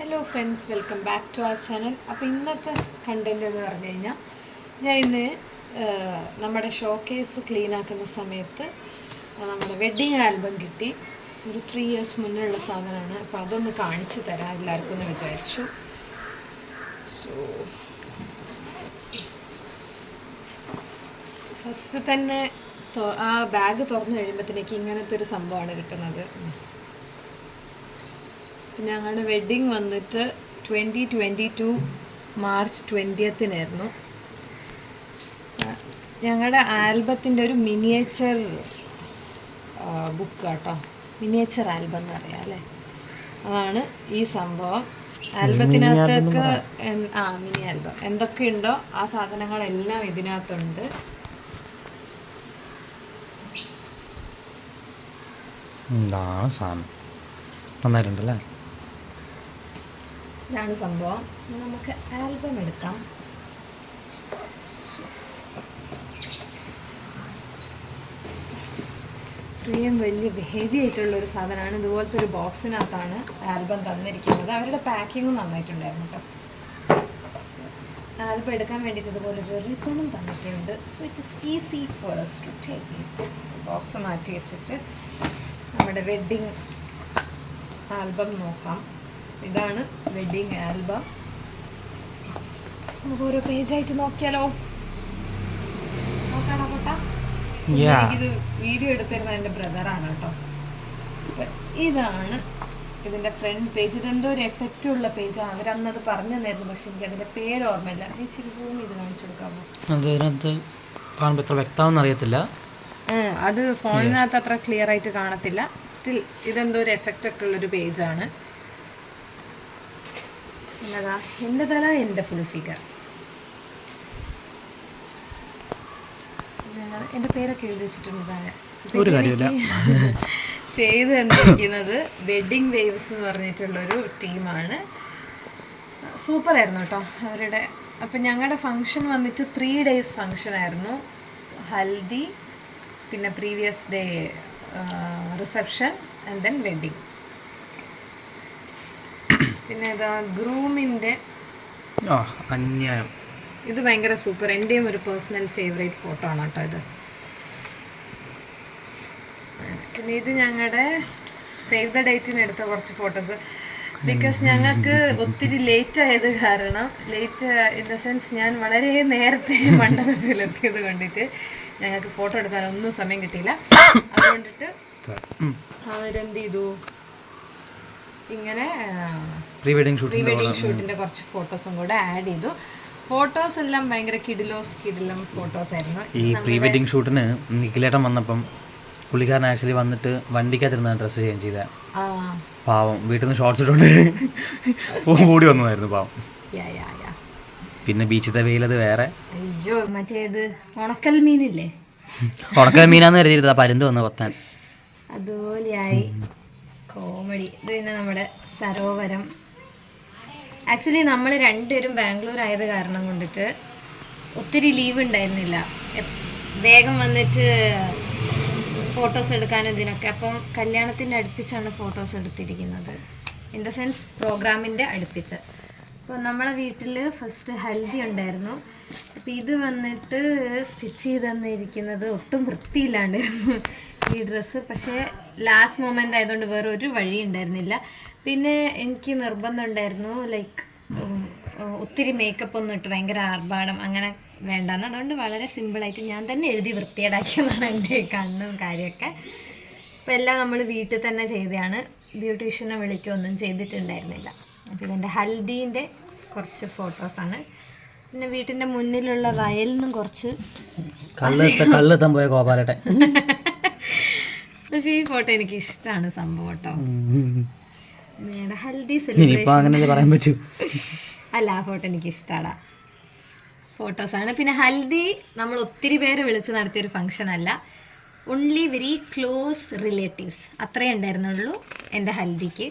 Hello friends welcome back to our channel അപ്പോൾ ഇന്നത്തെ content എന്ന് പറഞ്ഞു കഴിഞ്ഞാൽ ഞാൻ ഇന്ന് നമ്മുടെ ഷോ കേസ് ക്ലീൻ ആക്കുന്ന സമയത്ത് നമ്മുടെ വെഡ്ഡിങ് ആൽബം കിട്ടി. ഒരു ത്രീ ഇയേഴ്സ് മുന്നേ ഉള്ള സാധനമാണ്. അപ്പോൾ അതൊന്ന് കാണിച്ചു തരാം എല്ലാവർക്കും എന്ന് വിചാരിച്ചു. സോ ഫസ്റ്റ് തന്നെ ആ ബാഗ് തുറന്നു കഴിയുമ്പോഴത്തേക്ക് ഇങ്ങനത്തെ ഒരു സംഭവമാണ് കിട്ടുന്നത്. ഞങ്ങളുടെ വെഡ്ഡിങ് വന്നിട്ട് ട്വന്റി ട്വന്റി ടു മാർച്ച് ട്വന്റിയത്തിനായിരുന്നു ഞങ്ങളുടെ ആൽബത്തിന്റെ ഒരു മിനിയേച്ചർ ബുക്ക് കേട്ടോ മിനിയേച്ചർ ആൽബം എന്ന് പറയാം അല്ലേ? അതാണ് ഈ സംഭവം. ആൽബത്തിനകത്തൊക്കെ ആ മിനി ആൽബം എന്തൊക്കെയുണ്ടോ ആ സാധനങ്ങളെല്ലാം ഇതിനകത്തുണ്ട്. നന്നായിട്ടുണ്ടല്ലേ ഇതാണ് സംഭവം. നമുക്ക് ആൽബം എടുക്കാം. ഇത്രയും വലിയ ഹെവി ആയിട്ടുള്ള ഒരു സാധനമാണ്. ഇതുപോലത്തെ ഒരു ബോക്സിനകത്താണ് ആൽബം തന്നിരിക്കുന്നത്. അവരുടെ പാക്കിങ്ങും നന്നായിട്ടുണ്ടായിരുന്നു കേട്ടോ. ആൽബം എടുക്കാൻ വേണ്ടിയിട്ട് ഇതുപോലെ ഒരു റിബണും തന്നിട്ടുണ്ട്. So it is easy for us to take it so box മാറ്റി വെച്ചിട്ട് നമ്മുടെ വെഡ്ഡിങ് ആൽബം നോക്കാം. ഇതാണ് വെഡിങ് ആൽബം. നമുക്ക് ഓരോ പേജായിട്ട് നോക്കിയാലോ? നോക്കാണോ പോട്ടാ? ഇത് വീഡിയോ എടുത്തിരുന്ന എന്റെ ബ്രദറാണ് കേട്ടോ. ഇതാണ് ഇതിന്റെ ഫ്രണ്ട് പേജ് ഇതെന്തോ ഒരു എഫക്റ്റ് ഉള്ള പേജാണ് അവരന്നത് പറഞ്ഞു തന്നായിരുന്നു പക്ഷെ എനിക്ക് അതിന്റെ പേര് ഓർമ്മയില്ല. നീ ഇച്ചിരി സൂം ഇത് കാണിച്ചു കൊടുക്കാമോ? അത് ഇതിനകത്ത് കാണുമ്പോൾ എത്ര വ്യക്തമാണെന്ന് അറിയത്തില്ല. അത് ഫോണിനകത്ത് അത്ര ക്ലിയർ ആയിട്ട് കാണത്തില്ല. സ്റ്റിൽ ഇതെന്തോ ഒരു എഫക്റ്റ് ഒക്കെ ഉള്ളൊരു പേജാണ് എന്നതാ? എന്റെ തല എന്റെ ഫുൾ ഫിഗർ എന്റെ പേരൊക്കെ എഴുതി വെച്ചിട്ടുണ്ട് താഴെ. ഒരു കാര്യമില്ല. ചെയ്ത് തന്നിരിക്കുന്നത് വെഡിങ് വേവ്സ് എന്ന് പറഞ്ഞിട്ടുള്ളൊരു ടീമാണ് സൂപ്പർ ആയിരുന്നു കേട്ടോ അവരുടെ. അപ്പം ഞങ്ങളുടെ ഫങ്ഷൻ വന്നിട്ട് ത്രീ ഡേയ്സ് ഫങ്ഷൻ ആയിരുന്നു. ഹൽദി പിന്നെ previous day reception and then wedding പിന്നെ ഇതാ ഗ്രൂമിന്റെ അന്യായം. ഇത് ഭയങ്കര സൂപ്പർ എന്റെയും ഒരു പേഴ്സണൽ ഫേവറേറ്റ് ഫോട്ടോ ആണ് കേട്ടോ ഇത്. പിന്നെ ഇത് ഞങ്ങളുടെ സേവ് ദ ഡേറ്റിന് എടുത്ത കുറച്ച് ഫോട്ടോസ് ബിക്കോസ് ഞങ്ങൾക്ക് ഒത്തിരി ലേറ്റ് ആയത് കാരണം ലേറ്റ് ഇൻ ദ സെൻസ് ഞാൻ വളരെ നേരത്തെ മണ്ഡപത്തിൽ മണ്ഡപത്തിലെത്തിയത് കൊണ്ടിട്ട് ഞങ്ങൾക്ക് ഫോട്ടോ എടുക്കാൻ ഒന്നും സമയം കിട്ടിയില്ല. അതുകൊണ്ടിട്ട്. അവരെന്ത് ചെയ്തു? ഇങ്ങനെ പ്രീ വെഡിങ് പ്രീ വെഡിങ് ഷൂട്ടിന്റെ കുറച്ച് ഫോട്ടോസും കൂടെ ആഡ് ചെയ്തു. ഫോട്ടോസ് എല്ലാം ഭയങ്കര കിഡിലോസ് കിഡിലം ഫോട്ടോസ് ആയിരുന്നു. ഈ പ്രീ വെഡിങ് ഷൂട്ടിന് നിഖിലേട്ടൻ വന്നപ്പം പുള്ളിക്കാരൻ ആക്ച്വലി വന്നിട്ട് വണ്ടിക്കകത്തിരുന്ന ഡ്രസ്സ് ചേഞ്ച് ചെയ്ത. പാവം വീട്ടിൽ നിന്ന് ഷോർട്സ് ഇട്ടുകൊണ്ട് കൂടി വന്നതായിരുന്നു പാവം. പിന്നെ ബീച്ചിലത്തെ വെയിലത് വേറെ. അയ്യോ മറ്റേത് ഉണക്കൽ മീനില്ലേ? ഉണക്കൽ മീനാന്ന് കരുതിയിരുന്നത് പരുന്ത് വന്ന് കൊത്താൻ. അതുപോലെയായി. കോമഡി ഇത് പിന്നെ നമ്മുടെ സരോവരം. ആക്ച്വലി നമ്മൾ രണ്ടുപേരും ബാംഗ്ലൂർ ആയത് കാരണം കൊണ്ടിട്ട് ഒത്തിരി ലീവ് ഉണ്ടായിരുന്നില്ല. വേഗം വന്നിട്ട് ഫോട്ടോസ് എടുക്കാനും ഇതിനൊക്കെ. അപ്പം കല്യാണത്തിന്റെ അടുപ്പിച്ചാണ് ഫോട്ടോസ് എടുത്തിരിക്കുന്നത്. ഇൻ ദ സെൻസ് പ്രോഗ്രാമിന്റെ അടുപ്പിച്ച്. അപ്പോൾ നമ്മളെ വീട്ടിൽ ഫസ്റ്റ് ഹൽദി ഉണ്ടായിരുന്നു. അപ്പോൾ ഇത് വന്നിട്ട് സ്റ്റിച്ച് ചെയ്ത് തന്നിരിക്കുന്നത് ഒട്ടും വൃത്തിയില്ലാണ്ടായിരുന്നു ഈ ഡ്രസ്സ് പക്ഷേ ലാസ്റ്റ് മൊമെന്റ് ആയതുകൊണ്ട് വേറെ ഒരു വഴി ഉണ്ടായിരുന്നില്ല. പിന്നെ എനിക്ക് നിർബന്ധം ഉണ്ടായിരുന്നു ലൈക്ക് ഒത്തിരി മേക്കപ്പ് ഒന്നും ഇട്ട് ഭയങ്കര ആർഭാടം അങ്ങനെ വേണ്ടെന്ന്. അതുകൊണ്ട് വളരെ സിമ്പിളായിട്ട് ഞാൻ തന്നെ എഴുതി വൃത്തിയേടാക്കിയതാണ് എന്റെ കണ്ണും കാര്യമൊക്കെ. അപ്പോൾ എല്ലാം നമ്മൾ വീട്ടിൽ തന്നെ ചെയ്തതാണ്. ബ്യൂട്ടീഷ്യനെ വിളിക്കുകയൊന്നും ചെയ്തിട്ടുണ്ടായിരുന്നില്ല. അപ്പോൾ ഇതെന്റെ ഹൽദീന്റെ കുറച്ച് ഫോട്ടോസാണ് പിന്നെ വീട്ടിന്റെ മുന്നിലുള്ള വയലിൽ നിന്നും കുറച്ച് കള്ളെത്താൻ പോയ ഗോപാലട്ടെ. പക്ഷേ ഈ ഫോട്ടോ എനിക്ക് ഇഷ്ടമാണ് സംഭവം കേട്ടോ. ഹൽദി സെലിബ്രേഷൻ അല്ല ആ ഫോട്ടോ എനിക്ക് ഇഷ്ടമാണ് ഫോട്ടോസാണ് പിന്നെ ഹൽദി നമ്മൾ ഒത്തിരി പേര് വിളിച്ച് നടത്തിയൊരു ഫംഗ്ഷൻ അല്ല. ഓൺലി വെരി ക്ലോസ് റിലേറ്റീവ്സ് അത്രേ ഉണ്ടായിരുന്നുള്ളൂ എന്റെ ഹൽദിക്ക്.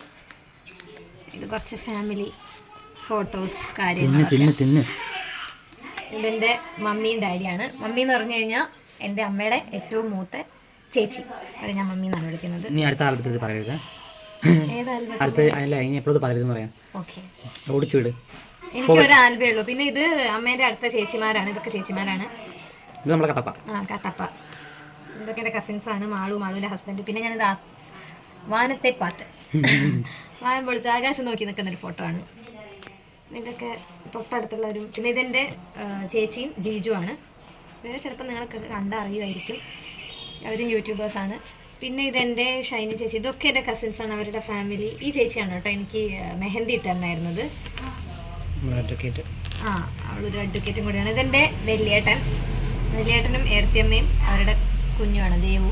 ഇത് കുറച്ച് ഫാമിലി ഫോട്ടോസ് കാര്യങ്ങൾ ഇതെന്റെ മമ്മിയും ഡാഡിയാണ്. മമ്മി എന്ന് പറഞ്ഞു കഴിഞ്ഞാൽ എന്റെ അമ്മയുടെ ഏറ്റവും മൂത്ത ചേച്ചി. അത് ഞാൻ മമ്മി എന്നാണ് വിളിക്കുന്നത്. നീ അടുത്ത ആൽബത്തിൽ പറയരുത്. അടുത്ത അല്ല ഇനി എപ്പോഴും പറയരുതെന്ന് പറയാം. ഓക്കെ. ഓടിച്ചു വിട്. എനിക്ക് ഒരു ആൽബേ ഉള്ളൂ. പിന്നെ ഇത് അമ്മേന്റെ അടുത്ത ചേച്ചിമാരാണ്. ഇതൊക്കെ ചേച്ചിമാരാണ്. ഇത് കട്ടപ്പ. ആ കട്ടപ്പ. ഇതൊക്കെ എന്റെ കസിൻസ് ആണ്. മാളു മാളുവിന്റെ ഹസ്ബൻഡ് പിന്നെ ഞാനിത് വാനത്തെ പാത്ത്. വാനം പൊളിച്ച് ആകാശം നോക്കി നിൽക്കുന്ന ഒരു ഫോട്ടോ ആണ്. ഇതൊക്കെ തൊട്ടടുത്തുള്ള ഒരു പിന്നെ ഇതെന്റെ ചേച്ചിയും ജീജു ആണ് ഇവരെ ചിലപ്പോൾ നിങ്ങൾക്ക് കണ്ടറിയുമായിരിക്കും അവരും യൂട്യൂബേഴ്സാണ് പിന്നെ ഇതെന്റെ ഷൈനി ചേച്ചി. ഇതൊക്കെ എന്റെ കസിൻസ് ആണ്. അവരുടെ ഫാമിലി ഈ ചേച്ചിയാണ് കേട്ടോ എനിക്ക് മെഹന്തി ഇട്ട് തന്നായിരുന്നത്. ആ അവളൊരു അഡ്വക്കേറ്റും കൂടിയാണ്. ഇതെന്റെ വലിയേട്ടൻ. വലിയേട്ടനും ഏർത്തിയമ്മയും അവരുടെ കുഞ്ഞുമാണ് ദേവു.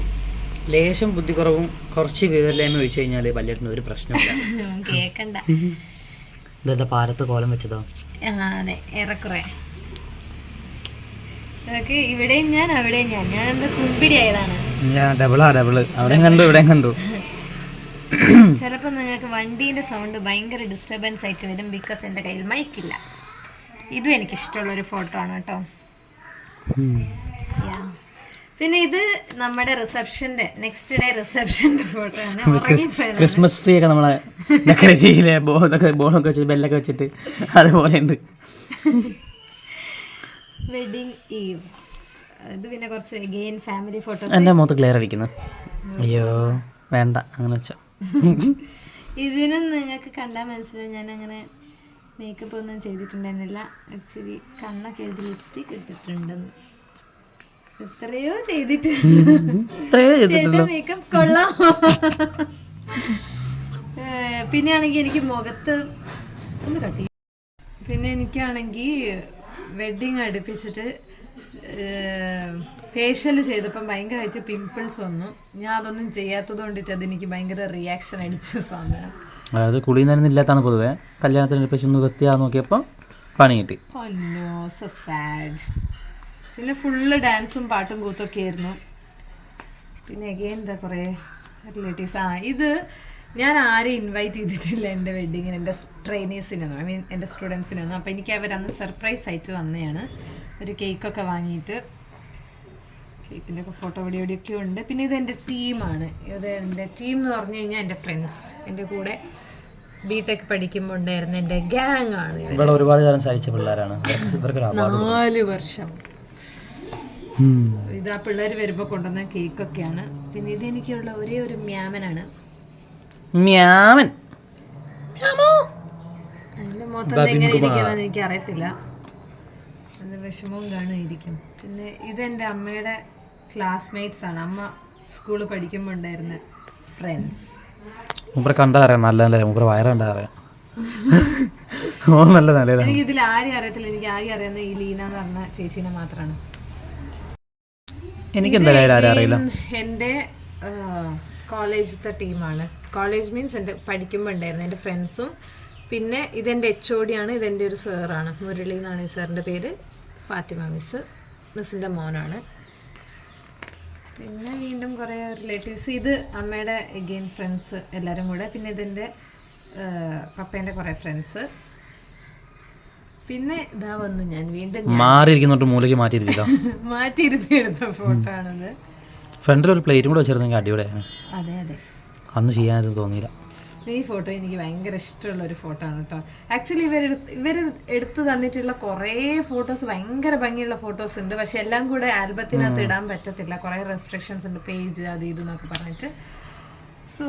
ലേശം ബുദ്ധിക്കുറവും കുറച്ച് വിവരമില്ലായ്മ ഒഴിച്ചു കഴിഞ്ഞാൽ വല്യേട്ടന് ഒരു പ്രശ്നമില്ല കേക്കണ്ട. ഇതെന്താ പാലത്ത് കോലം വെച്ചതോ? അതെ ഏറെക്കുറെ. അതൊക്കെ ഇവിടെയും ഞാൻ അവിടെയും ഞാൻ. ഞാൻ എന്താ കുമ്പിരി ആയതാണ്. ഞാൻ ഡബിളാ ഡബിൾ അവിടെയും കണ്ടു ഇവിടെയും കണ്ടു. ചിലപ്പോൾ നിങ്ങൾക്ക് വണ്ടീന്റെ സൗണ്ട് ഭയങ്കര ഡിസ്റ്റർബൻസ് ആയിട്ട് വരും ബിക്കോസ് എന്റെ കയ്യിൽ മൈക്കില്ല ഇതും എനിക്ക് ഇഷ്ടമുള്ള ഒരു ഫോട്ടോ ആണ് കേട്ടോ. പിന്നെ ഇത് നമ്മുടെ റിസപ്ഷന്റെ നെക്സ്റ്റ് ഡേ റിസപ്ഷന്റെ ഫോട്ടോ ആണ്. ക്രിസ്മസ് ട്രീ ഒക്കെ നമ്മളെ ഡെക്കറേറ്റ് ചെയ്യില്ലേ? ബോളൊക്കെ വെച്ചിട്ട് ബെല്ലൊക്കെ വെച്ചിട്ട്. അതുപോലെ ഉണ്ട്. വെഡിങ് ഈവ് ഇത് പിന്നെ കുറച്ച് ഗെയിൻ ഫാമിലി ഫോട്ടോസ് എന്റെ മുഖത്ത് ക്ലിയർ അടിക്കുന്നു. അയ്യോ വേണ്ട അങ്ങനെ വെച്ചോ. ഇതിനും നിങ്ങൾക്ക് കണ്ടാൽ മനസ്സിലായി ഞാൻ അങ്ങനെ മേക്കപ്പ് ഒന്നും ചെയ്തിട്ടുണ്ടായിരുന്നില്ല. ആക്ച്വലി കണ്ണൊക്കെ എഴുതി ലിപ്സ്റ്റിക് ഇട്ടിട്ടുണ്ടെന്ന്. എത്രയോ ചെയ്തിട്ട്. മേക്കപ്പ് കൊള്ളാം. പിന്നെയാണെങ്കിൽ എനിക്ക് മുഖത്ത് ഒന്ന് കട്ടി പിന്നെ എനിക്കാണെങ്കിൽ വെഡ്ഡിങ് അടുപ്പിച്ചിട്ട് ഫേഷ്യൽ ചെയ്തപ്പം ഭയങ്കരമായിട്ട് പിമ്പിൾസ് വന്നു. ഞാൻ അതൊന്നും ചെയ്യാത്തത് കൊണ്ടിട്ട് അതെനിക്ക് ഭയങ്കര റിയാക്ഷൻ അടിച്ച സാധനം. അതായത് കുളി നനന്നില്ലാത്താണ് പൊതുവേ. കല്യാണത്തിന് പക്ഷെ ഒന്ന് വൃത്തിയാ നോക്കിയപ്പോൾ പണി കിട്ടി. സോ സാഡ് പിന്നെ ഫുള്ള് ഡാൻസും പാട്ടും കൂത്തൊക്കെ ആയിരുന്നു. പിന്നെ അഗെയിൻ എന്താ കുറേ റിലേറ്റീവ്സ് ആ ഇത് ഞാൻ ആരെയും ഇൻവൈറ്റ് ചെയ്തിട്ടില്ല എന്റെ വെഡ്ഡിങ്ങിന് എന്റെ ട്രെയിനേഴ്സിനൊന്നും ഐ മീൻ എന്റെ സ്റ്റുഡൻസിനൊന്നും അപ്പോൾ എനിക്ക് അവരന്ന് സർപ്രൈസ് ആയിട്ട് വന്നതാണ് ഒരു കേക്കൊക്കെ വാങ്ങിയിട്ട്. കേക്കിന്റെ ഒക്കെ ഫോട്ടോ ഇവിടെ ഇവിടെയൊക്കെ ഉണ്ട്. പിന്നെ ഇത് എന്റെ ടീമാണ് ഇത് എന്റെ ടീം എന്ന് പറഞ്ഞു കഴിഞ്ഞാൽ എന്റെ ഫ്രണ്ട്സ് എന്റെ കൂടെ ബി ടെക് പഠിക്കുമ്പോൾ ഉണ്ടായിരുന്ന എന്റെ ഗ്യാങ് ആണ് ഒരുപാട് കാലം സഹിച്ച പിള്ളേരാണ്. നാല് വർഷം. ഇത് ആ പിള്ളേർ വരുമ്പോൾ കൊണ്ടുവന്ന കേക്കൊക്കെയാണ്. പിന്നെ ഇത് എനിക്കുള്ള ഒരേ ഒരു മ്യാമനാണ്. മ്യാമൻ. അതിന്റെ മൊത്തം എങ്ങനെ ഇരിക്കുന്നതെന്ന് എനിക്ക് അറിയത്തില്ല അതിന്റെ വിഷമവും കാണുമായിരിക്കും. പിന്നെ ഇത് എന്റെ അമ്മയുടെ ക്ലാസ്മേറ്റ്സ് ആണ്. അമ്മ സ്കൂളിൽ പഠിക്കുമ്പോൾ ഉണ്ടായിരുന്ന ഫ്രണ്ട്സ് മൂപ്പരെ കണ്ടാ അറിയാം. നല്ല നല്ല മൂപ്പരെ വയറ് കണ്ടാ അറിയാം. ഓ നല്ല എനിക്ക് ഇതിൽ ആരെയും അറിയത്തില്ല. എനിക്ക് ആകെ അറിയുന്ന ഈ ലീന എന്ന് പറഞ്ഞ ചേച്ചീനെ മാത്രമാണ് എനിക്ക് എന്തായാലും ആരും അറിയില്ല. എന്റെ കോളേജിലത്തെ ടീമാണ്. കോളേജ് മീൻസ് എന്റെ പഠിക്കുമ്പോൾ ഉണ്ടായിരുന്നു. എന്റെ ഫ്രണ്ട്സും. പിന്നെ ഇതെന്റെ എച്ച് ഒ ഡി ആണ്. ഇതെന്റെ ഒരു സാറാണ്. മുരളി എന്നാണ് ഈ സാറിന്റെ പേര്. ഫാത്തിമ മിസ് മിസ്സിന്റെ മോനാണ്. പിന്നെ വീണ്ടും കുറേ റിലേറ്റീവ്സ് ഇത് അമ്മയുടെ എഗെയിൻ ഫ്രണ്ട്സ് എല്ലാവരും കൂടെ. പിന്നെ ഇതെന്റെ പപ്പേന്റെ കുറേ ഫ്രണ്ട്സ് പിന്നെ ഇതാ വന്നു ഞാൻ വീണ്ടും മാറിയിരിക്കുന്നോട്ട് മൂലയ്ക്ക് മാറ്റിയിരുത്തി മാറ്റിയിരുത്തി എടുത്ത ഫോട്ടോ ആണത് ഫ്രണ്ടിൽ ഒരു പ്ലേറ്റും കൂടെ വെച്ചിരുന്നെങ്കിൽ അടിപൊളിയാണ് അതെ അതെ. അന്ന് ചെയ്യാനത് തോന്നിയില്ല. ഈ ഫോട്ടോ എനിക്ക് ഭയങ്കര ഇഷ്ടമുള്ള ഒരു ഫോട്ടോ ആണ് കേട്ടോ ആക്ച്വലി ഇവർ ഇവർ എടുത്തു തന്നിട്ടുള്ള കുറേ ഫോട്ടോസ് ഭയങ്കര ഭംഗിയുള്ള ഫോട്ടോസ് ഉണ്ട്. പക്ഷെ എല്ലാം കൂടെ ആൽബത്തിനകത്ത് ഇടാൻ പറ്റത്തില്ല. കുറേ റെസ്ട്രിക്ഷൻസ് ഉണ്ട്. പേജ് അത് ഇത് എന്നൊക്കെ പറഞ്ഞിട്ട്. സോ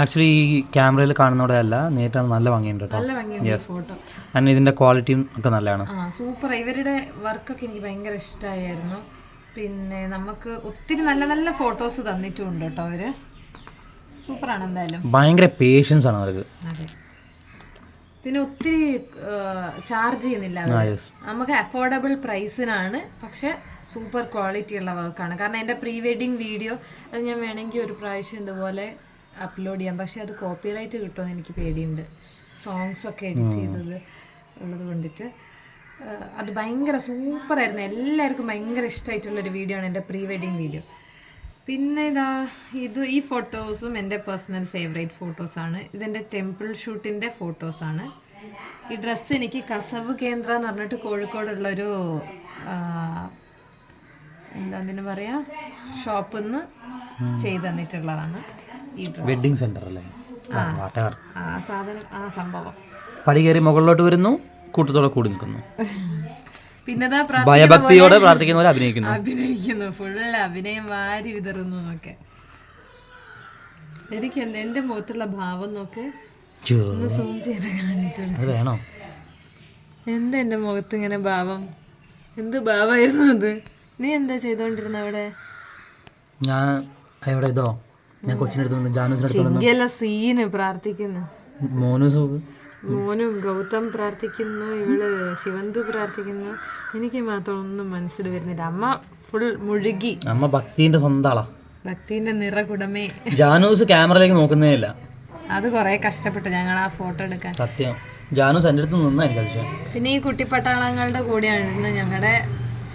ആക്ച്വലി ഈ ക്യാമറയിൽ കാണുന്നവിടെ അല്ല നേരിട്ടാണ് നല്ല ഭംഗിയുണ്ട് കേട്ടോ നല്ല ഭംഗിയുണ്ട് ഈ ഫോട്ടോ. കാരണം ഇതിന്റെ ക്വാളിറ്റിയും ഒക്കെ നല്ലതാണ്. ആ സൂപ്പർ ഇവരുടെ വർക്കൊക്കെ എനിക്ക് ഭയങ്കര ഇഷ്ടമായിരുന്നു പിന്നെ നമുക്ക് ഒത്തിരി നല്ല നല്ല ഫോട്ടോസ് തന്നിട്ടുണ്ട് കേട്ടോ അവർ സൂപ്പറാണ് എന്തായാലും. ഭയങ്കര പേഷ്യൻസ് ആണ് അവർക്ക്. പിന്നെ ഒത്തിരി ചാർജ് ചെയ്യുന്നില്ല നമുക്ക് അഫോർഡബിൾ പ്രൈസിനാണ് പക്ഷെ സൂപ്പർ ക്വാളിറ്റി ഉള്ള വർക്കാണ് കാരണം എന്റെ പ്രീ വെഡിങ് വീഡിയോ അത് ഞാൻ വേണമെങ്കിൽ ഒരു പ്രാവശ്യം ഇതുപോലെ അപ്ലോഡ് ചെയ്യാം. പക്ഷെ അത് കോപ്പിറൈറ്റ് കിട്ടുമെന്ന് എനിക്ക് പേടിയുണ്ട്. സോങ്സ് ഒക്കെ എഡിറ്റ് ചെയ്തത് ഉള്ളത് കൊണ്ടിട്ട്. അത് ഭയങ്കര സൂപ്പറായിരുന്നു എല്ലാവർക്കും ഭയങ്കര ഇഷ്ടമായിട്ടുള്ളൊരു വീഡിയോ ആണ് എന്റെ പ്രീ വെഡിങ് വീഡിയോ പിന്നെ ഇതാ ഇത് ഈ ഫോട്ടോസും എന്റെ പേഴ്സണൽ ഫേവറേറ്റ് ഫോട്ടോസാണ് ഇതെന്റെ ടെമ്പിൾ ഷൂട്ടിന്റെ ഫോട്ടോസാണ് ഈ ഡ്രസ്സ് എനിക്ക് കസവ് കേന്ദ്ര എന്ന് പറഞ്ഞിട്ട് കോഴിക്കോടുള്ളൊരു എന്താ പറയുക ഷോപ്പിൽ നിന്ന് ചെയ്തു തന്നിട്ടുള്ളതാണ്. ഈ സെന്റർ അല്ലേ? വാട്ടവർ ആ സാധനം ആ സംഭവം. പടി കയറി മുകളിലോട്ട് വരുന്നു കൂട്ടത്തോടെ കൂടി നിൽക്കുന്നു. പിന്നെതാ ഭയഭക്തിയോടെ പ്രാർത്ഥിക്കുന്ന പോലെ അഭിനയിക്കുന്നു. അഭിനയിക്കുന്നു ഫുള്ള് അഭിനയം വാരി വിതറുന്നു എന്നൊക്കെ. എനിക്ക് എന്റെ മുഖത്തുള്ള ഭാവം നോക്ക്. ഒന്ന് സൂം ചെയ്ത് കാണിച്ചു വേണോ? എന്താ എന്റെ മുഖത്ത് ഇങ്ങനെ ഭാവം? എന്ത് ഭാവമായിരുന്നു അത്? നീ എന്താ ചെയ്തോണ്ടിരുന്ന അവിടെ? ഞാൻ എവിടെ ഇതോ? ഞാൻ കൊച്ചിനടുത്തുണ്ട് ചിങ്കിയല്ല സീന് പ്രാർത്ഥിക്കുന്നു. മോനൂസ് മോനും ഗൗതം പ്രാർത്ഥിക്കുന്നു ഇവൾ ശിവന്തു പ്രാർത്ഥിക്കുന്നു. എനിക്ക് മാത്രം ഒന്നും മനസ്സിൽ വരുന്നില്ല. അമ്മ ഫുൾ മുഴുകി. അമ്മ ഭക്തിന്റെ സ്വന്തം ആളാ. ഭക്തിന്റെ നിറകുടമേ. ജാനൂസ് ക്യാമറയിലേക്ക് നോക്കുന്നേ ഇല്ല അത് കുറെ കഷ്ടപ്പെട്ടു ഞങ്ങൾ ആ ഫോട്ടോ എടുക്കാൻ. സത്യം. ജാനൂസ് എന്റെ അടുത്ത് നിന്നാ എനിക്ക് അതിശയം പിന്നെ ഈ കുട്ടിപ്പട്ടാളങ്ങളുടെ കൂടെയാണ് ഞങ്ങളുടെ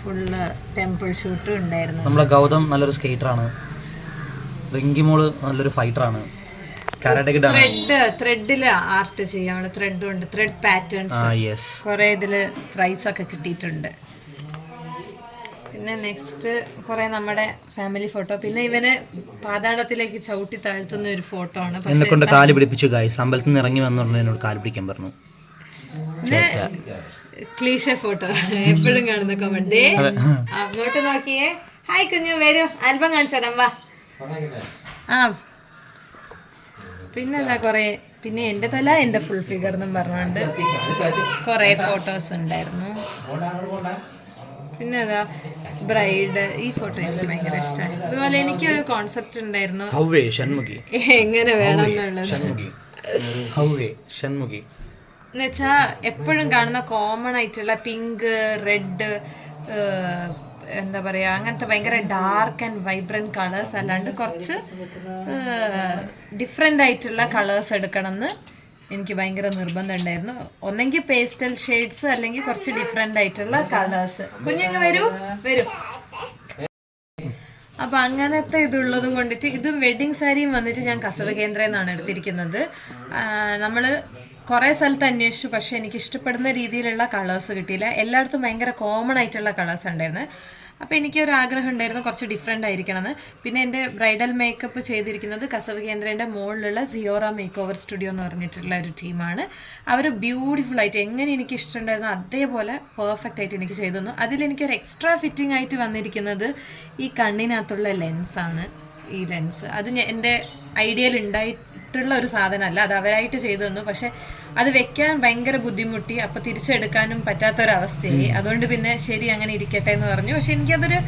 ഫുള്ള് ടെമ്പിൾ ഷൂട്ടും ഉണ്ടായിരുന്നു നമ്മളെ ഗൗതം നല്ലൊരു സ്കേറ്ററാണ് റിങ്കിമോൾ നല്ലൊരു ഫൈറ്ററാണ്. ത്രെഡ് ത്രെഡിൽ ആർട്ട് ചെയ്യാം ത്രെഡ് ഉണ്ട്. ത്രെഡ് പാറ്റേൺസ് കുറെ ഇതിൽ പ്രൈസ് ഒക്കെ കിട്ടിയിട്ടുണ്ട്. പിന്നെ നെക്സ്റ്റ് കുറെ നമ്മുടെ ഫാമിലി ഫോട്ടോ പിന്നെ ഇവനെ പാതാളത്തിലേക്ക് ചവിട്ടി താഴ്ത്തുന്ന ഒരു ഫോട്ടോ ആണ്. എന്നെ കൊണ്ട് കാൽ പിടിപ്പിച്ചു ഗായ്സ് അമ്പലത്തിൽ നിന്ന് ഇറങ്ങി വന്നു പറഞ്ഞ് എന്നോട് കാൽ പിടിക്കാൻ പറഞ്ഞു. പിന്നെ ക്ലീഷ ഫോട്ടോ എപ്പോഴും കാണുന്ന കമന്റ് അങ്ങോട്ട് നോക്കിയേ. ഹായ് കുഞ്ഞു. വരൂ. ആൽബം കാണിച്ചു തരാം. വാ. ആ. പിന്നെന്താ കൊറേ പിന്നെ എന്റെ തല എന്റെ ഫുൾ ഫിഗർ എന്നും പറഞ്ഞുകൊണ്ട് കൊറേ ഫോട്ടോസ് ഉണ്ടായിരുന്നു. പിന്നെ അതാ ബ്രൈഡ് ഈ ഫോട്ടോ എനിക്ക് ഭയങ്കര ഇഷ്ടമായി അതുപോലെ എനിക്ക് ഒരു കോൺസെപ്റ്റ് ഉണ്ടായിരുന്നു. എങ്ങനെ വേണം എന്നുള്ളത്. എന്നുവെച്ചാ എപ്പോഴും കാണുന്ന കോമൺ ആയിട്ടുള്ള പിങ്ക് റെഡ് എന്താ പറയുക അങ്ങനത്തെ ഭയങ്കര ഡാർക്ക് ആൻഡ് വൈബ്രന്റ് കളേഴ്സ് അല്ലാണ്ട് കുറച്ച് ഡിഫറെന്റ് ആയിട്ടുള്ള കളേഴ്സ് എടുക്കണമെന്ന് എനിക്ക് ഭയങ്കര നിർബന്ധം ഉണ്ടായിരുന്നു. ഒന്നെങ്കിൽ പേസ്റ്റൽ ഷെയ്ഡ്സ് അല്ലെങ്കിൽ കുറച്ച് ഡിഫറെന്റ് ആയിട്ടുള്ള കളേഴ്സ് കുഞ്ഞങ്ങ് വരൂ വരൂ. അപ്പം അങ്ങനത്തെ ഇതുള്ളത് കൊണ്ടിട്ട് ഇത് വെഡിങ് സാരിയും വന്നിട്ട് ഞാൻ കസവ കേന്ദ്രയിൽ നിന്നാണ് എടുത്തിരിക്കുന്നത്. ആ, നമ്മൾ കുറേ സ്ഥലത്ത് അന്വേഷിച്ചു പക്ഷേ എനിക്ക് ഇഷ്ടപ്പെടുന്ന രീതിയിലുള്ള കളേഴ്സ് കിട്ടിയില്ല. എല്ലായിടത്തും ഭയങ്കര കോമൺ ആയിട്ടുള്ള കളേഴ്സ് ഉണ്ടായിരുന്നു. അപ്പോൾ എനിക്കൊരു ആഗ്രഹം ഉണ്ടായിരുന്നു കുറച്ച് ഡിഫറെന്റ് ആയിരിക്കണമെന്ന്. പിന്നെ എന്റെ ബ്രൈഡൽ മേക്കപ്പ് ചെയ്തിരിക്കുന്നത് കസവ് കേന്ദ്രന്റെ മുകളിലുള്ള സിയോറ മേക്ക് ഓവർ സ്റ്റുഡിയോ എന്ന് പറഞ്ഞിട്ടുള്ള ഒരു ടീമാണ് അവർ ബ്യൂട്ടിഫുൾ ആയിട്ട് എങ്ങനെ എനിക്ക് ഇഷ്ടമുണ്ടായിരുന്നു അതേപോലെ പെർഫെക്റ്റ് ആയിട്ട് എനിക്ക് ചെയ്തു തന്നു. അതിലെനിക്കൊരു എക്സ്ട്രാ ഫിറ്റിംഗ് ആയിട്ട് വന്നിരിക്കുന്നത് ഈ കണ്ണിനകത്തുള്ള ലെൻസാണ് ഈ ലെൻസ് അത് എന്റെ ഐഡിയയിൽ ഉണ്ടായിട്ടുള്ള ഒരു സാധനമല്ല. അത് അവരായിട്ട് ചെയ്തു തന്നു. പക്ഷെ അത് വെക്കാൻ ഭയങ്കര ബുദ്ധിമുട്ടി. അപ്പൊ തിരിച്ചെടുക്കാനും പറ്റാത്തൊരവസ്ഥയായി. അതുകൊണ്ട് പിന്നെ ശരി അങ്ങനെ ഇരിക്കട്ടെ എന്ന് പറഞ്ഞു. പക്ഷെ എനിക്കതൊരു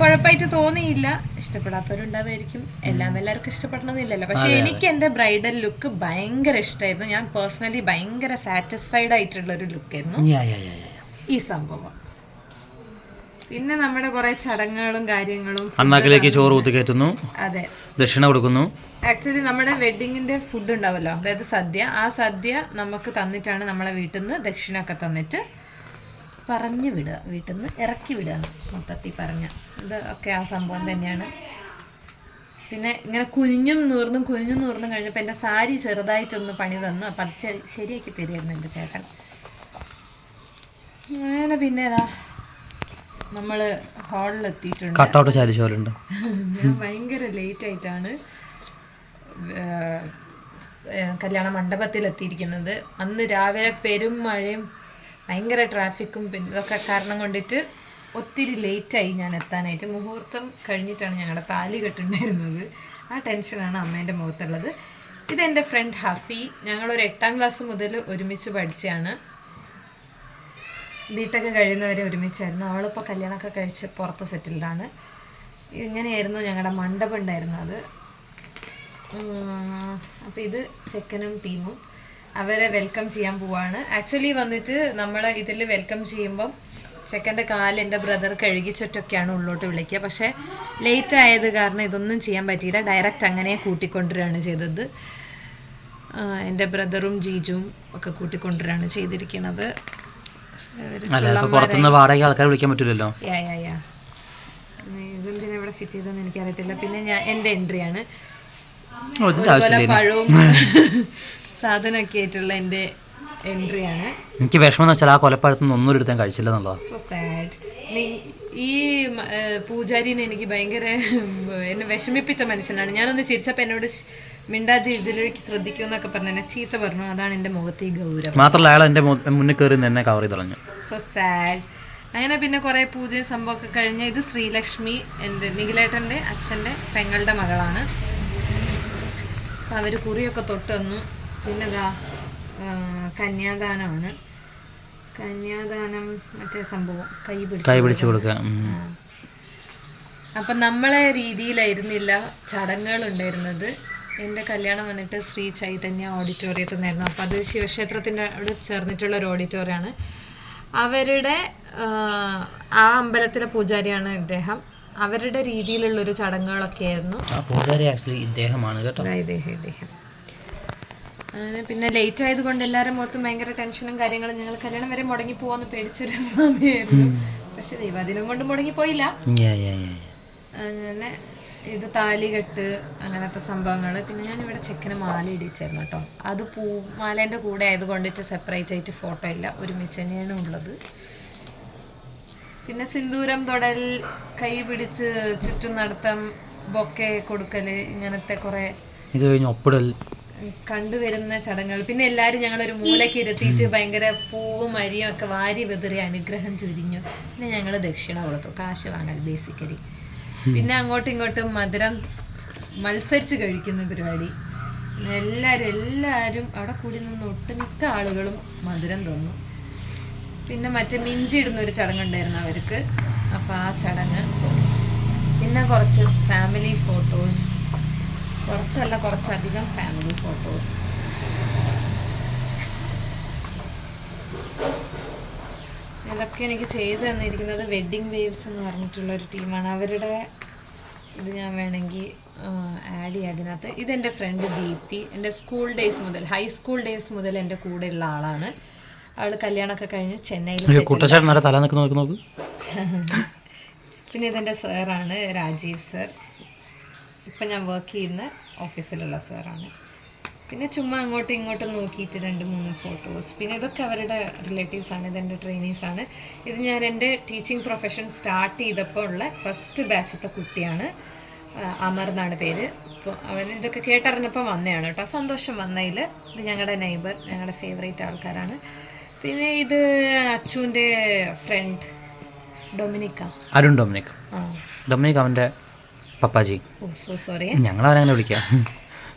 കുഴപ്പമായിട്ട് തോന്നിയില്ല. ഇഷ്ടപ്പെടാത്തവരുണ്ടാവുമായിരിക്കും. എല്ലാം എല്ലാവർക്കും ഇഷ്ടപ്പെടണമെന്നില്ലല്ലോ. പക്ഷെ എനിക്ക് എന്റെ ബ്രൈഡൽ ലുക്ക് ഭയങ്കര ഇഷ്ടമായിരുന്നു ഞാൻ പേഴ്സണലി ഭയങ്കര സാറ്റിസ്ഫൈഡ് ആയിട്ടുള്ള ഒരു ലുക്കായിരുന്നു ഈ സംഭവം. പിന്നെ നമ്മുടെ കുറെ ചടങ്ങുകളും കാര്യങ്ങളും അണ്ണാക്കിലേക്ക് ചോറ് കുത്തിക്കയറ്റുന്നു അതെ. ദക്ഷിണ കൊടുക്കുന്നു. ആക്ച്വലി നമ്മുടെ വെഡിങ്ങിന്റെ ഫുഡ് ഉണ്ടാവല്ലോ. അതായത് സദ്യ. ആ സദ്യ നമുക്ക് തന്നിട്ടാണ് നമ്മളെ വീട്ടിൽ നിന്ന് ദക്ഷിണ ഒക്കെ തന്നിട്ട് പറഞ്ഞു വിടുക. വീട്ടിൽ നിന്ന് ഇറക്കി വിടുക. മൊത്തത്തിൽ പറഞ്ഞ. ഇത് ഒക്കെ ആ സംഭവം തന്നെയാണ്. പിന്നെ ഇങ്ങനെ കുനിഞ്ഞും നൂർന്നും കുനിഞ്ഞും നൂർന്നും കഴിഞ്ഞപ്പോൾ എന്റെ സാരി ചെറുതായിട്ടൊന്ന് പണി തന്നു. അപ്പം അത് ശരിയാക്കി തരുമായിരുന്നു എന്റെ ചേട്ടൻ. അങ്ങനെ പിന്നെ ഏതാ? നമ്മൾ ഹാളിൽ എത്തിയിട്ടുണ്ട് കട്ടൗട്ട് ചാരിച്ച പോലെ ഞാൻ ഭയങ്കര ലേറ്റ് ആയിട്ടാണ് കല്യാണ മണ്ഡപത്തിൽ എത്തിയിരിക്കുന്നത് അന്ന് രാവിലെ പെരും മഴയും ഭയങ്കര ട്രാഫിക്കും പിന്നെ ഇതൊക്കെ കാരണം കൊണ്ടിട്ട് ഒത്തിരി ലേറ്റ് ആയി ഞാൻ എത്താനായിട്ട്. മുഹൂർത്തം കഴിഞ്ഞിട്ടാണ് ഞങ്ങളുടെ താലി കെട്ടുണ്ടായിരുന്നത്. ആ ടെൻഷനാണ് അമ്മേന്റെ മുഖത്തുള്ളത്. ഇതെന്റെ ഫ്രണ്ട് ഹഫി. ഞങ്ങളൊരു എട്ടാം ക്ലാസ് മുതൽ ഒരുമിച്ച് പഠിച്ചതാണ് ബിടെക് കഴിയുന്നവരെ ഒരുമിച്ചായിരുന്നു. അവളിപ്പോൾ കല്യാണമൊക്കെ കഴിച്ച് പുറത്ത് സെറ്റിൽഡാണ്. ഇങ്ങനെയായിരുന്നു ഞങ്ങളുടെ മണ്ഡപം ഉണ്ടായിരുന്നു അത്. അപ്പോൾ ഇത് ചെക്കനും ടീമും അവരെ വെൽക്കം ചെയ്യാൻ പോവാണ്. ആക്ച്വലി വന്നിട്ട് നമ്മൾ ഇതിൽ വെൽക്കം ചെയ്യുമ്പം ചെക്കന്റെ കാൽ എന്റെ ബ്രദർ കഴുകിച്ചിട്ടൊക്കെയാണ് ഉള്ളോട്ട് വിളിക്കുക. പക്ഷേ ലേറ്റ് ആയത് കാരണം ഇതൊന്നും ചെയ്യാൻ പറ്റിയില്ല. ഡയറക്റ്റ് അങ്ങനെ കൂട്ടിക്കൊണ്ടുവരികയാണ് ചെയ്തത്. എന്റെ ബ്രദറും ജീജും ഒക്കെ കൂട്ടിക്കൊണ്ടുവരികയാണ് ചെയ്തിരിക്കുന്നത് അല്ല ഇപ്പൊ പുറത്തുനിന്ന് വാടക ആൾക്കാരെ വിളിക്കാൻ പറ്റില്ലല്ലോ ഇതെന്തിനാ ഇവിടെ ഫിറ്റ് ചെയ്തെന്ന് എനിക്കറിയത്തില്ല. പിന്നെ ഞാൻ എന്റെ പഴവും സാധനമൊക്കെ ആയിട്ടുള്ള എന്റെ എൻട്രിയാണ് എനിക്ക് വിഷമം വെച്ചാൽ ആ കൊലപ്പഴത്തുനിന്ന് ഒന്നും എടുത്താൻ കഴിച്ചില്ല സോ സാഡ് ഈ പൂജാരിനെ എനിക്ക് ഭയങ്കര എന്നെ വിഷമിപ്പിച്ച മനുഷ്യനാണ്. ഞാനൊന്ന് ചിരിച്ചപ്പോൾ എന്നോട് മിണ്ടാതെ ഇതിലേക്ക് ശ്രദ്ധിക്കൂ എന്നൊക്കെ പറഞ്ഞു എന്നെ ചീത്ത പറഞ്ഞു. അതാണ് എന്റെ മുഖത്ത് ഈ ഗൗരവം. മാത്രമല്ല അയാൾ എന്റെ മുന്നിൽ കയറി എന്നെ കവർ ചെയ്ത് കളഞ്ഞു. സോ സാഡ് അങ്ങനെ പിന്നെ കുറേ പൂജയും സംഭവമൊക്കെ കഴിഞ്ഞ് ഇത് ശ്രീലക്ഷ്മി എന്റെ നിഖിലേട്ടന്റെ അച്ഛന്റെ പെങ്ങളുടെ മകളാണ്. അപ്പോൾ അവർ കുറിയൊക്കെ തൊട്ട് തന്നു. പിന്നെ ഇതാ കന്യാദാനമാണ്. കന്യാദാനം മറ്റേ സംഭവം കൈ പിടിച്ച് കൈ പിടിച്ചു കൊടുക്കുക. അപ്പം നമ്മളെ രീതിയിലായിരുന്നില്ല ചടങ്ങുകൾ ഉണ്ടായിരുന്നത്. എന്റെ കല്യാണം വന്നിട്ട് ശ്രീ ചൈതന്യ ഓഡിറ്റോറിയത്തിൽ നിന്നായിരുന്നു അപ്പോൾ അത് ശിവക്ഷേത്രത്തിന്റെ അവിടെ ചേർന്നിട്ടുള്ള ഒരു ഓഡിറ്റോറിയമാണ് അവരുടെ ആ, അമ്പലത്തിലെ പൂജാരിയാണ് ഇദ്ദേഹം. അവരുടെ രീതിയിലുള്ള ഒരു ചടങ്ങുകളൊക്കെ ആയിരുന്നു പൂജാരി ആക്ച്വലി ഇദ്ദേഹമാണ് കേട്ടോ. ഇദ്ദേഹം ഇദ്ദേഹം. പിന്നെ ലേറ്റ് ആയതുകൊണ്ട് എല്ലാവരും മുഖത്തും ഭയങ്കര ടെൻഷനും കാര്യങ്ങളും ഞങ്ങൾ കല്യാണം വരെ മുടങ്ങി പോവാന്ന് പേടിച്ചൊരു സമയമായിരുന്നു. പക്ഷെ ദൈവാദിനം കൊണ്ട് മുടങ്ങി പോയില്ല. അങ്ങനെ ഇത് താലികെട്ട് അങ്ങനത്തെ സംഭവങ്ങൾ പിന്നെ ഞാൻ ഇവിടെ ചെക്കന് മാല ഇടിച്ചായിരുന്നു കേട്ടോ. അത് പൂ മാലേന്റെ കൂടെ ഇച്ച സെപ്പറേറ്റ് ആയിട്ട് ഫോട്ടോ ഇല്ല. ഒരുമിച്ച് തന്നെയാണ് ഉള്ളത്. പിന്നെ സിന്ദൂരം തൊടൽ കൈ പിടിച്ച് ചുറ്റും നടത്തം ബൊക്കെ കൊടുക്കൽ ഇങ്ങനത്തെ കുറേ ഇത് കഴിഞ്ഞ് ഒപ്പിടൽ. കണ്ടുവരുന്ന ചടങ്ങുകൾ. പിന്നെ എല്ലാവരും ഞങ്ങളൊരു മൂലയ്ക്ക് ഇരുത്തിയിട്ട് ഭയങ്കര പൂവും അരിയും ഒക്കെ വാരി വെതിറി അനുഗ്രഹം ചുരിഞ്ഞു. പിന്നെ ഞങ്ങൾ ദക്ഷിണ കൊടുത്തു കാശ് വാങ്ങൽ ബേസിക്കലി പിന്നെ അങ്ങോട്ടും ഇങ്ങോട്ടും മധുരം മത്സരിച്ച് കഴിക്കുന്ന പരിപാടി. എല്ലാവരും എല്ലാവരും അവിടെ കൂടി നിന്ന് ഒട്ടുമിക്ക ആളുകളും മധുരം തന്നു. പിന്നെ മറ്റേ മിഞ്ചി ഇടുന്ന ഒരു ചടങ്ങുണ്ടായിരുന്നു അവർക്ക്. അപ്പോൾ ആ ചടങ്ങ്. പിന്നെ കുറച്ച് ഫാമിലി ഫോട്ടോസ് കുറച്ചല്ല കുറച്ചധികം ഫാമിലി ഫോട്ടോസ് ഇതൊക്കെ എനിക്ക് ചെയ്തു തന്നിരിക്കുന്നത് വെഡ്ഡിങ് വേവ്സ് എന്ന് പറഞ്ഞിട്ടുള്ള ഒരു ടീമാണ് അവരുടെ ഇത് ഞാൻ വേണമെങ്കിൽ ആഡ് ചെയ്യാം അതിനകത്ത്. ഇതെന്റെ ഫ്രണ്ട് ദീപ്തി. എന്റെ സ്കൂൾ ഡേയ്സ് മുതൽ ഹൈസ്കൂൾ ഡേയ്സ് മുതൽ എന്റെ കൂടെയുള്ള ആളാണ്. അവൾ കല്യാണമൊക്കെ കഴിഞ്ഞ് ചെന്നൈയിൽ പിന്നെ ഇതെന്റെ സാറാണ് രാജീവ് സർ ഇപ്പം ഞാൻ വർക്ക് ചെയ്യുന്ന ഓഫീസിലുള്ള സാറാണ് പിന്നെ ചുമ്മാ അങ്ങോട്ടും ഇങ്ങോട്ടും നോക്കിയിട്ട് രണ്ട് മൂന്ന് ഫോട്ടോസ് പിന്നെ ഇതൊക്കെ അവരുടെ റിലേറ്റീവ്സ് ആണ് ഇതെന്റെ ട്രെയിനീസ് ആണ്. ഇത് ഞാൻ എന്റെ ടീച്ചിങ് പ്രൊഫഷൻ സ്റ്റാർട്ട് ചെയ്തപ്പോൾ ഉള്ള ഫസ്റ്റ് ബാച്ചത്തെ കുട്ടിയാണ് അമർ എന്നാണ് പേര്. അപ്പോൾ അവൻ ഇതൊക്കെ കേട്ടറിഞ്ഞപ്പോൾ വന്നതാണ് കേട്ടോ. സന്തോഷം വന്നതിൽ ഇത് ഞങ്ങളുടെ നെയ്ബർ ഞങ്ങളുടെ ഫേവറേറ്റ് ആൾക്കാരാണ്. പിന്നെ ഇത് അച്ചുവിന്റെ ഫ്രണ്ട് ഡൊമിനിക്ക. അരുൺ ഡൊമിനിക്. ആ. ഡൊമിനിക് അവന്റെ പപ്പാജി. ഓ സോ സോറി ഞങ്ങൾ വിളിക്കാം?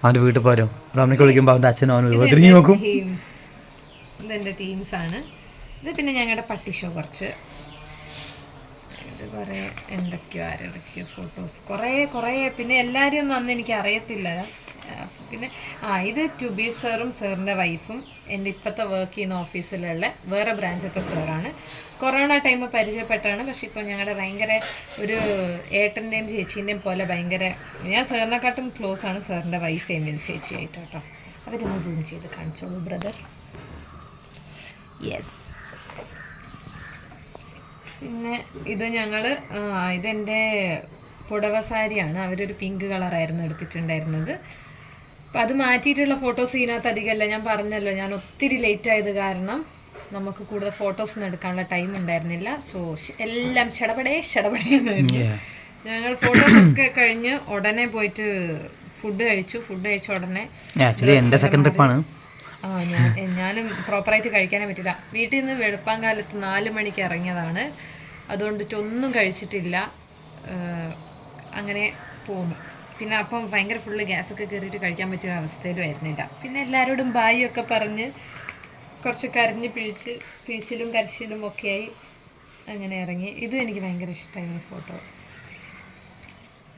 അവന്റെ വീട്ടിൽ പോരും. ഡൊമിനിക് വിളിക്കുമ്പോൾ അവന്റെ അച്ഛനും അവനും തിരിഞ്ഞു നോക്കും. ഇതെന്റെ ഇത് പിന്നെ ഞങ്ങളുടെ പട്ടി ഷോ കുറച്ച്. ഇത് കുറേ എന്തൊക്കെയോ ആരൊക്കെയോ ഫോട്ടോസ് കുറേ കുറേ. പിന്നെ എല്ലാവരും ഒന്നും അന്ന് എനിക്ക് അറിയത്തില്ല. പിന്നെ ആ ഇത് ടുബി സാറും സാറിന്റെ വൈഫും എന്റെ ഇപ്പോഴത്തെ വർക്ക് ചെയ്യുന്ന ഓഫീസിലുള്ള വേറെ ബ്രാഞ്ചത്തെ സാറാണ് കൊറോണ ടൈം പരിചയപ്പെട്ടാണ്. പക്ഷെ ഇപ്പോൾ ഞങ്ങളുടെ ഭയങ്കര ഒരു ഏട്ടന്റെയും ചേച്ചീന്റെയും പോലെ ഭയങ്കര ഞാൻ സാറിനെക്കാട്ടും ക്ലോസ് ആണ് സാറിന്റെ വൈഫ് വലിയ ചേച്ചിയായിട്ട് കേട്ടോ അവരൊന്ന് സൂം ചെയ്ത് കാണിച്ചോളൂ ബ്രദർ യെസ് പിന്നെ ഇത് ഞങ്ങൾ ഇതെന്റെ പുടവ സാരിയാണ്. അവരൊരു പിങ്ക് കളറായിരുന്നു എടുത്തിട്ടുണ്ടായിരുന്നത്. അപ്പം അത് മാറ്റിയിട്ടുള്ള ഫോട്ടോസ് ഇതിനകത്ത് അധികമല്ല. ഞാൻ പറഞ്ഞല്ലോ ഞാൻ ഒത്തിരി ലേറ്റ് ആയത് കാരണം നമുക്ക് കൂടുതൽ ഫോട്ടോസ് ഒന്നും എടുക്കാനുള്ള ടൈം ഉണ്ടായിരുന്നില്ല. സോ എല്ലാം ചടപടേ ചടപടേ ഞങ്ങൾ ഫോട്ടോസ് ഒക്കെ കഴിഞ്ഞ് ഉടനെ പോയിട്ട് ഫുഡ് കഴിച്ചു. ഫുഡ് കഴിച്ച ഉടനെ ആക്ച്വലി എന്റെ സെക്കൻഡ് ട്രിപ്പാണ് ആ ഞാൻ ഞാനും പ്രോപ്പറായിട്ട് കഴിക്കാനേ പറ്റില്ല. വീട്ടിൽ നിന്ന് വെളുപ്പാങ്കാലത്ത് നാല് മണിക്ക് ഇറങ്ങിയതാണ്. അതുകൊണ്ടിട്ട് ഒന്നും കഴിച്ചിട്ടില്ല. അങ്ങനെ പോന്നു. പിന്നെ അപ്പം ഭയങ്കര ഫുള്ള് ഗ്യാസൊക്കെ കയറിയിട്ട് കഴിക്കാൻ പറ്റിയ അവസ്ഥയിലും ആയിരുന്നില്ല. പിന്നെ എല്ലാവരോടും ബായി ഒക്കെ പറഞ്ഞ് കുറച്ച് കരഞ്ഞ് പിഴിച്ച് പിഴിച്ചിലും കരച്ചിലും ഒക്കെയായി അങ്ങനെ ഇറങ്ങി. ഇതും എനിക്ക് ഭയങ്കര ഇഷ്ടമായിരുന്നു ഫോട്ടോ.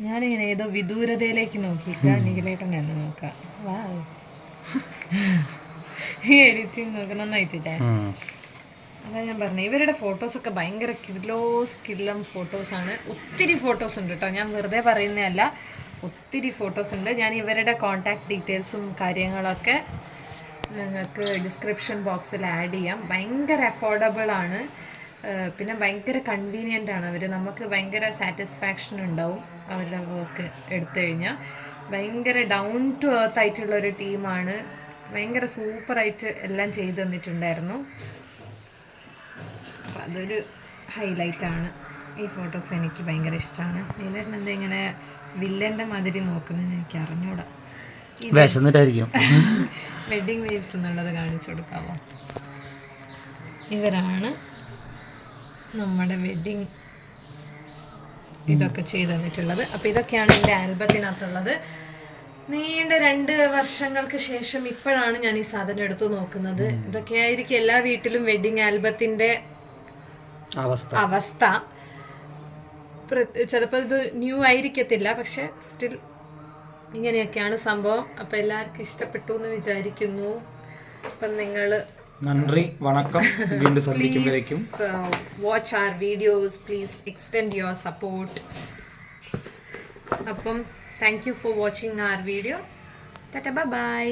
ഞാനിങ്ങനെ ഏതോ വിദൂരതയിലേക്ക് നോക്കി നിഖിലേട്ടൻ എന്ന് നോക്കാം. വാ ഈ എഡിറ്റിംഗ് നോക്ക് നന്നായിട്ടില്ലേ അതാ ഞാൻ പറഞ്ഞത് ഇവരുടെ ഫോട്ടോസൊക്കെ ഭയങ്കര കിലോ സ്കില്ലം ഫോട്ടോസാണ് ഒത്തിരി ഫോട്ടോസ് ഉണ്ട് കേട്ടോ ഞാൻ വെറുതെ പറയുന്നതല്ല ഒത്തിരി ഫോട്ടോസ് ഉണ്ട്. ഞാൻ ഇവരുടെ കോൺടാക്ട് ഡീറ്റെയിൽസും കാര്യങ്ങളൊക്കെ നിങ്ങൾക്ക് ഡിസ്ക്രിപ്ഷൻ ബോക്സിൽ ആഡ് ചെയ്യാം. ഭയങ്കര അഫോർഡബിൾ ആണ്. പിന്നെ ഭയങ്കര കൺവീനിയന്റ് ആണ് അവർ നമുക്ക് ഭയങ്കര സാറ്റിസ്ഫാക്ഷൻ ഉണ്ടാവും അവരുടെ വർക്ക് എടുത്തു കഴിഞ്ഞാൽ. ഭയങ്കര ഡൗൺ ടു എർത്ത് ആയിട്ടുള്ള ഒരു ടീമാണ് ഭയങ്കര സൂപ്പറായിട്ട് എല്ലാം ചെയ്തു തന്നിട്ടുണ്ടായിരുന്നു. അപ്പം അതൊരു ഹൈലൈറ്റ് ആണ്. ഈ ഫോട്ടോസ് എനിക്ക് ഭയങ്കര ഇഷ്ടമാണ് നീലേട്ടൻ എന്താ ഇങ്ങനെ വില്ലന്റെ മാതിരി നോക്കുന്നതെന്ന് എനിക്ക് അറിഞ്ഞൂടാ. വിശന്നിട്ടായിരിക്കും. വെഡിങ് വേവ്സ് എന്നുള്ളത് കാണിച്ചു കൊടുക്കാമോ ഇവരാണ് നമ്മുടെ വെഡിങ് ഇതൊക്കെ ചെയ്തു തന്നിട്ടുള്ളത്. അപ്പൊ ഇതൊക്കെയാണ് എന്റെ ആൽബത്തിനകത്തുള്ളത്. നീണ്ട രണ്ട് വർഷങ്ങൾക്ക് ശേഷം ഇപ്പോഴാണ് ഞാൻ ഈ സാധനം എടുത്തു നോക്കുന്നത്. ഇതൊക്കെ ആയിരിക്കും എല്ലാ വീട്ടിലും വെഡിങ് ആൽബത്തിന്റെ അവസ്ഥ. അവസ്ഥ. ചിലപ്പോൾ ഇത് ന്യൂ ആയിരിക്കത്തില്ല പക്ഷെ സ്റ്റിൽ ഇങ്ങനെയൊക്കെയാണ് സംഭവം. അപ്പം എല്ലാവർക്കും ഇഷ്ടപ്പെട്ടു എന്ന് വിചാരിക്കുന്നു. അപ്പം നിങ്ങൾ നന്ദി വണക്കം. വീണ്ടും watch our videos please extend your support അപ്പം thank you for watching our video tata bye